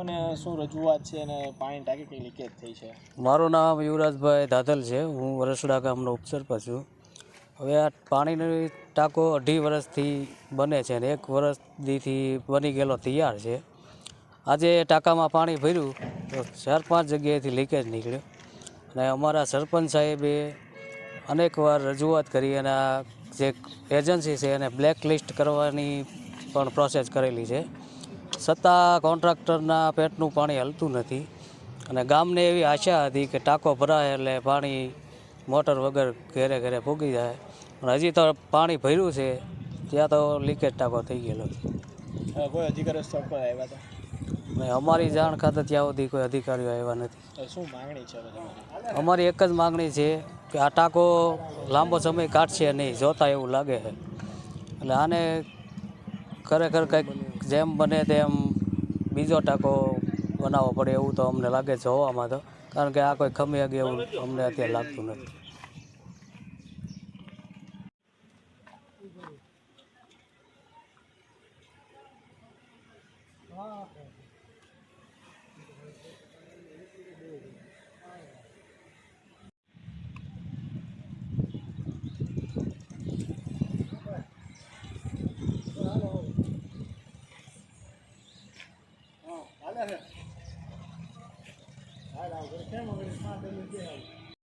અને શું રજૂઆત છે અને પાણી ટાંકી કઈ લીકેજ થઈ છે? મારું નામ યુવરાજભાઈ દાદલ છે. હું વરસડા ગામનો ઉપસરપંચ છું. હવે આ પાણીની ટાંકો અઢી વર્ષથી બને છે અને એક વર્ષથી બની ગયેલો તૈયાર છે. આજે ટાંકામાં પાણી ભર્યું તો ચાર પાંચ જગ્યાએથી લીકેજ નીકળ્યો. અને અમારા સરપંચ સાહેબે અનેકવાર રજૂઆત કરી અને આ જે એજન્સી છે એને બ્લેક લિસ્ટ કરવાની પણ પ્રોસેસ કરેલી છે. છતાં કોન્ટ્રાક્ટરના પેટનું પાણી હલતું નથી અને ગામને એવી આશા હતી કે ટાંકો ભરાય એટલે પાણી મોટર વગર ઘરે ઘેરે ફૂગી જાય. પણ હજી તો પાણી ભર્યું છે ત્યાં તો લીકેજ ટાંકો થઈ ગયેલો છે. કોઈ અધિકારીઓ સ્થળ પર આવ્યા હતા? અને અમારી જાણ ખાતે ત્યાં સુધી કોઈ અધિકારીઓ આવ્યા નથી. શું માંગણી છે અમારી એક જ માગણી છે કે આ ટાંકો લાંબો સમય કાઢશે નહીં જોતા એવું લાગે છે. એટલે આને ખરેખર કંઈક જેમ બને તેમ બીજો ટાંકો બનાવવો પડે એવું તો અમને લાગે છે જોવામાં તો. કારણ કે આ કોઈ ખમી હગે એવું અમને અત્યારે લાગતું નથી. હાલે છે હાલ આવ કેમ વગર? પાંચ મિનિટ બે આવ